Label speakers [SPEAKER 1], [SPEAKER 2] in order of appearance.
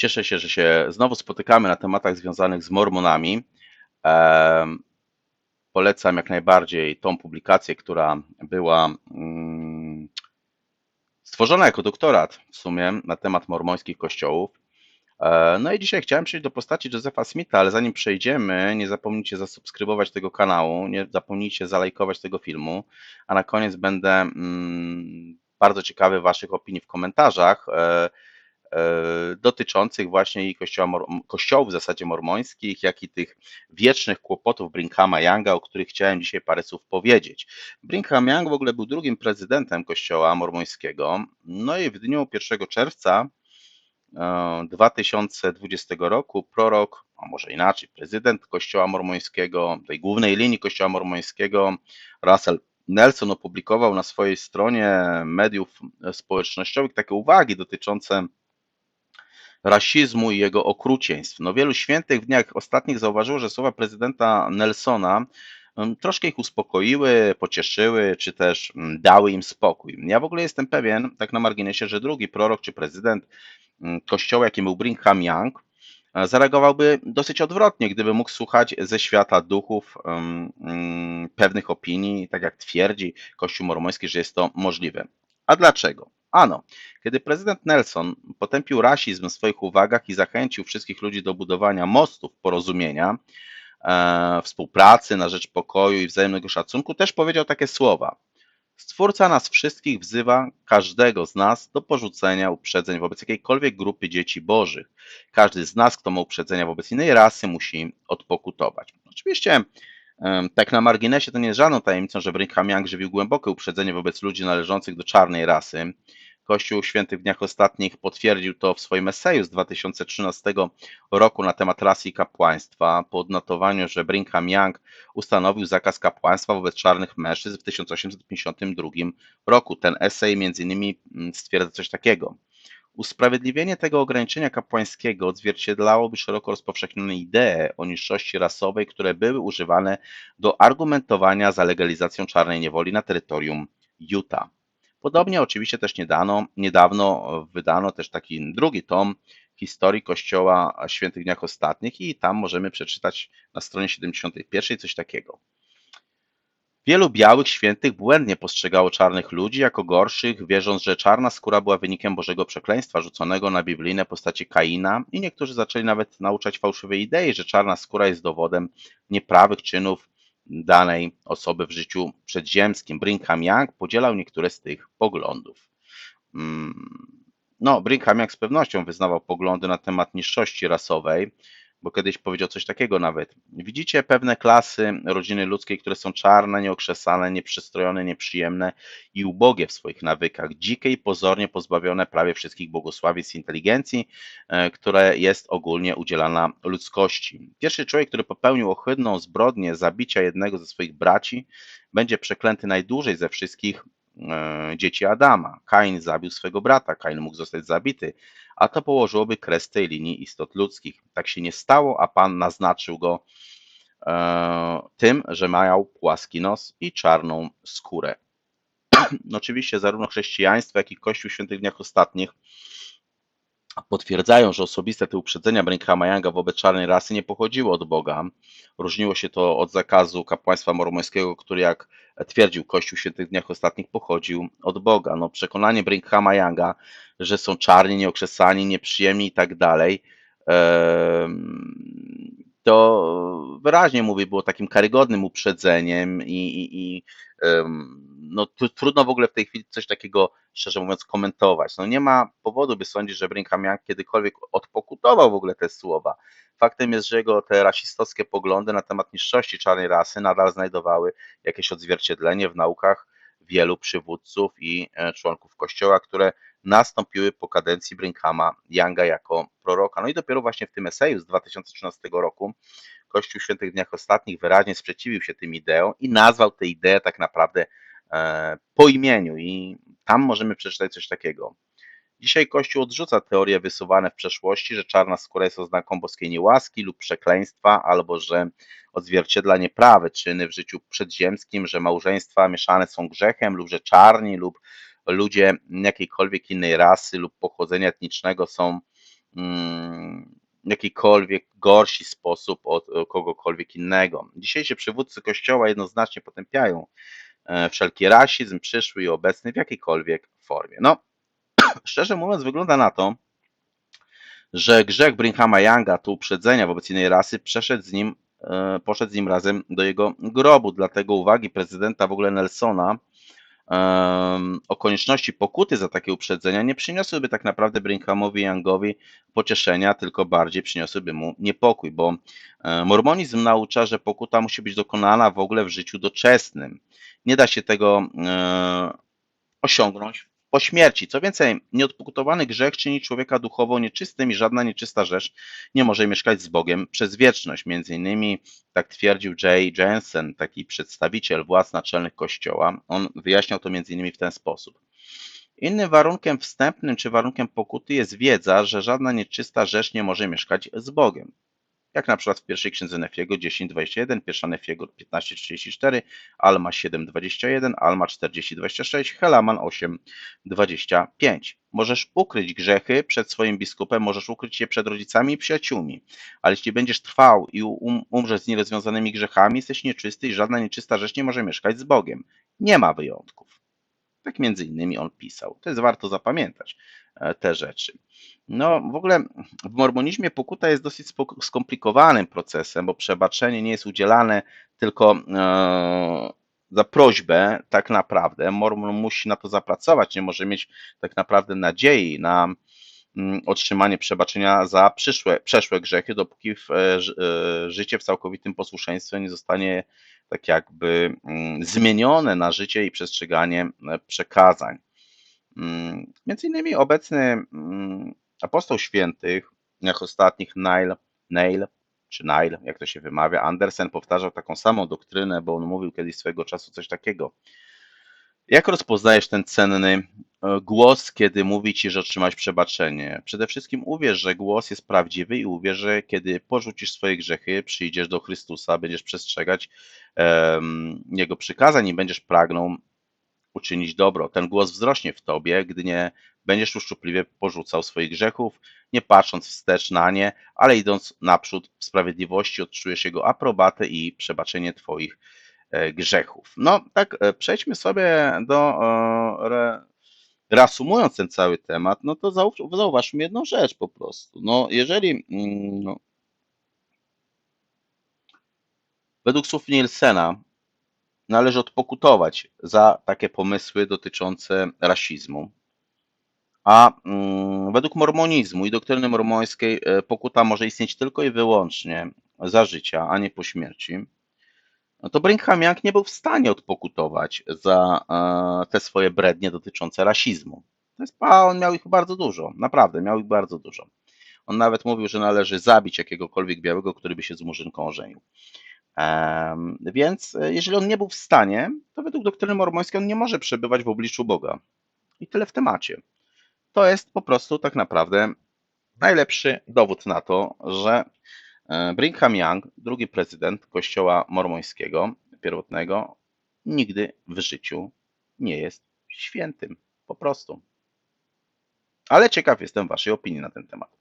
[SPEAKER 1] Cieszę się, że się znowu spotykamy na tematach związanych z Mormonami. Polecam jak najbardziej tą publikację, która była mm, stworzona jako doktorat w sumie na temat mormońskich kościołów. E, No i dzisiaj chciałem przejść do postaci Josepha Smitha, ale zanim przejdziemy, nie zapomnijcie zasubskrybować tego kanału, nie zapomnijcie zalajkować tego filmu, a na koniec będę mm, bardzo ciekawy Waszych opinii w komentarzach e, dotyczących właśnie i kościoła, kościołów w zasadzie mormońskich, jak i tych wiecznych kłopotów Bringhama Younga, o których chciałem dzisiaj parę słów powiedzieć. Brigham Young w ogóle był drugim prezydentem kościoła mormońskiego, no i w dniu 1 czerwca e, 2020 roku prorok, a może inaczej, prezydent Kościoła Mormońskiego, tej głównej linii Kościoła Mormońskiego, Russell Nelson opublikował na swojej stronie mediów społecznościowych takie uwagi dotyczące rasizmu i jego okrucieństw. No, wielu świętych w dniach ostatnich zauważyło, że słowa prezydenta Nelsona em, troszkę ich uspokoiły, pocieszyły, czy też mm, dały im spokój. Ja w ogóle jestem pewien, tak na marginesie, że drugi prorok czy prezydent mm, kościoła, jakim był Brigham Young, e, zareagowałby dosyć odwrotnie, gdyby mógł słuchać ze świata duchów em, mm, pewnych opinii, tak jak twierdzi Kościół mormoński, że jest to możliwe. A dlaczego? Ano, kiedy prezydent Nelson potępił rasizm w swoich uwagach i zachęcił wszystkich ludzi do budowania mostów porozumienia, e, współpracy na rzecz pokoju i wzajemnego szacunku, też powiedział takie słowa. Stwórca nas wszystkich wzywa każdego z nas do porzucenia uprzedzeń wobec jakiejkolwiek grupy dzieci bożych. Każdy z nas, kto ma uprzedzenia wobec innej rasy, musi odpokutować. Oczywiście, tak na marginesie, to nie jest żadną tajemnicą, że Brigham Young żywił głębokie uprzedzenie wobec ludzi należących do czarnej rasy. Kościół Święty w dniach ostatnich potwierdził to w swoim eseju z 2013 roku na temat rasy i kapłaństwa, po odnotowaniu, że Brigham Young ustanowił zakaz kapłaństwa wobec czarnych mężczyzn w 1852 roku. Ten esej między innymi mm, stwierdza coś takiego. Usprawiedliwienie tego ograniczenia kapłańskiego odzwierciedlałoby szeroko rozpowszechnione idee o niższości rasowej, które były używane do argumentowania za legalizacją czarnej niewoli na terytorium Utah. Podobnie oczywiście też niedawno, niedawno wydano też taki drugi tom historii Kościoła Świętych Dniach Ostatnich i tam możemy przeczytać na stronie 71 coś takiego. Wielu białych świętych błędnie postrzegało czarnych ludzi jako gorszych, wierząc, że czarna skóra była wynikiem Bożego przekleństwa rzuconego na biblijne postaci Kaina i niektórzy zaczęli nawet nauczać fałszywej idei, że czarna skóra jest dowodem nieprawych czynów danej osoby w życiu przedziemskim. Brigham Young podzielał niektóre z tych poglądów. Mm, No, Brigham Young z pewnością wyznawał poglądy na temat niższości rasowej, bo kiedyś powiedział coś takiego nawet. Widzicie pewne klasy rodziny ludzkiej, które są czarne, nieokrzesane, nieprzystrojone, nieprzyjemne i ubogie w swoich nawykach, dzikie i pozornie pozbawione prawie wszystkich błogosławiec i inteligencji, e, które jest ogólnie udzielana ludzkości. Pierwszy człowiek, który popełnił ohydną zbrodnię zabicia jednego ze swoich braci, będzie przeklęty najdłużej ze wszystkich e, dzieci Adama. Kain zabił swego brata, Kain mógł zostać zabity, a to położyłoby kres tej linii istot ludzkich. Tak się nie stało, a Pan naznaczył go e, tym, że miał płaski nos i czarną skórę. Oczywiście zarówno chrześcijaństwo, jak i Kościół Świętych Dniach Ostatnich potwierdzają, że osobiste te uprzedzenia Brighama Younga wobec czarnej rasy nie pochodziły od Boga. Różniło się to od zakazu kapłaństwa mormońskiego, który jak twierdził Kościół w Świętych Dniach Ostatnich pochodził od Boga. No, przekonanie Brighama Younga, że są czarni, nieokrzesani, nieprzyjemni i tak dalej, to wyraźnie mówię, było takim karygodnym uprzedzeniem i, i, i no, tu, trudno w ogóle w tej chwili coś takiego, szczerze mówiąc, komentować. No, nie ma powodu, by sądzić, że Brigham Young kiedykolwiek odpokutował w ogóle te słowa. Faktem jest, że jego te rasistowskie poglądy na temat niższości czarnej rasy nadal znajdowały jakieś odzwierciedlenie w naukach wielu przywódców i e, członków Kościoła, które nastąpiły po kadencji Brinkhama Younga jako proroka. No i dopiero właśnie w tym eseju z 2013 roku Kościół Świętych Dniach Ostatnich wyraźnie sprzeciwił się tym ideom i nazwał tę ideę tak naprawdę po imieniu i tam możemy przeczytać coś takiego. Dzisiaj Kościół odrzuca teorie wysuwane w przeszłości, że czarna skóra jest oznaką boskiej niełaski lub przekleństwa, albo że odzwierciedla nieprawe czyny w życiu przedziemskim, że małżeństwa mieszane są grzechem, lub że czarni lub ludzie jakiejkolwiek innej rasy lub pochodzenia etnicznego są mm, jakikolwiek gorszy sposób od e, kogokolwiek innego. Dzisiejsi przywódcy Kościoła jednoznacznie potępiają e, wszelki rasizm, przyszły i obecny w jakiejkolwiek formie. No, szczerze mówiąc, wygląda na to, że grzech Bringhama Younga, to uprzedzenia wobec innej rasy, przeszedł z nim, e, poszedł z nim razem do jego grobu. Dlatego uwagi prezydenta w ogóle Nelsona o konieczności pokuty za takie uprzedzenia nie przyniosłyby tak naprawdę Brinkhamowi Youngowi pocieszenia, tylko bardziej przyniosłyby mu niepokój, bo mormonizm naucza, że pokuta musi być dokonana w ogóle w życiu doczesnym. Nie da się tego osiągnąć po śmierci. Co więcej, nieodpukutowany grzech czyni człowieka duchowo nieczystym i żadna nieczysta rzecz nie może mieszkać z Bogiem przez wieczność. Między innymi tak twierdził Jay Jensen, taki przedstawiciel władz naczelnych Kościoła. On wyjaśniał to między innymi w ten sposób. Innym warunkiem wstępnym czy warunkiem pokuty jest wiedza, że żadna nieczysta rzecz nie może mieszkać z Bogiem jak na przykład w pierwszej księdze Nefiego 10:21, pierwsza Nefiego 15:34, Alma 7:21, Alma 40:26, Helaman 8:25. Możesz ukryć grzechy przed swoim biskupem, możesz ukryć je przed rodzicami i przyjaciółmi, ale jeśli będziesz trwał i um, z nierozwiązanymi grzechami, jesteś nieczysty i żadna nieczysta rzecz nie może mieszkać z Bogiem. Nie ma wyjątków. Tak między innymi on pisał. To jest warto zapamiętać e, te rzeczy. No, w ogóle w mormonizmie pokuta jest dosyć skomplikowanym procesem, bo przebaczenie nie jest udzielane tylko e, za prośbę, tak naprawdę. Mormon musi na to zapracować, nie może mieć tak naprawdę nadziei na otrzymanie przebaczenia za przyszłe, przeszłe grzechy, dopóki w, e, życie w całkowitym posłuszeństwie nie zostanie tak jakby mm, zmienione na życie i przestrzeganie przekazań. Mm, między innymi obecny apostoł świętych, jak ostatnich Nile, Neil, czy Nile, jak to się wymawia, Andersen powtarzał taką samą doktrynę, bo on mówił kiedyś swego czasu coś takiego. Jak rozpoznajesz ten cenny e, głos, kiedy mówi ci, że otrzymałeś przebaczenie? Przede wszystkim uwierz, że głos jest prawdziwy i uwierz, że kiedy porzucisz swoje grzechy, przyjdziesz do Chrystusa, będziesz przestrzegać um, Jego przykazań i będziesz pragnął uczynić dobro. Ten głos wzrośnie w tobie, gdy nie będziesz uszczupliwie porzucał swoich grzechów, nie patrząc wstecz na nie, ale idąc naprzód w sprawiedliwości, odczujesz Jego aprobatę i przebaczenie Twoich e, grzechów. No tak, e, przejdźmy sobie do, re, reasumując ten cały temat, no to zauważmy jedną rzecz po prostu. No jeżeli mm, no, według słów Nielsena należy odpokutować za takie pomysły dotyczące rasizmu, a mm, według mormonizmu i doktryny mormońskiej e, pokuta może istnieć tylko i wyłącznie za życia, a nie po śmierci. No to Brigham Young nie był w stanie odpokutować za e, te swoje brednie dotyczące rasizmu. To jest, a on miał ich bardzo dużo, naprawdę, miał ich bardzo dużo. On nawet mówił, że należy zabić jakiegokolwiek białego, który by się z murzynką ożenił. Więc e, jeżeli on nie był w stanie, to według doktryny mormońskiej on nie może przebywać w obliczu Boga. I tyle w temacie. To jest po prostu tak naprawdę najlepszy dowód na to, że Brigham Young, drugi prezydent kościoła mormońskiego pierwotnego, nigdy w życiu nie jest świętym. Po prostu. Ale ciekaw jestem Waszej opinii na ten temat.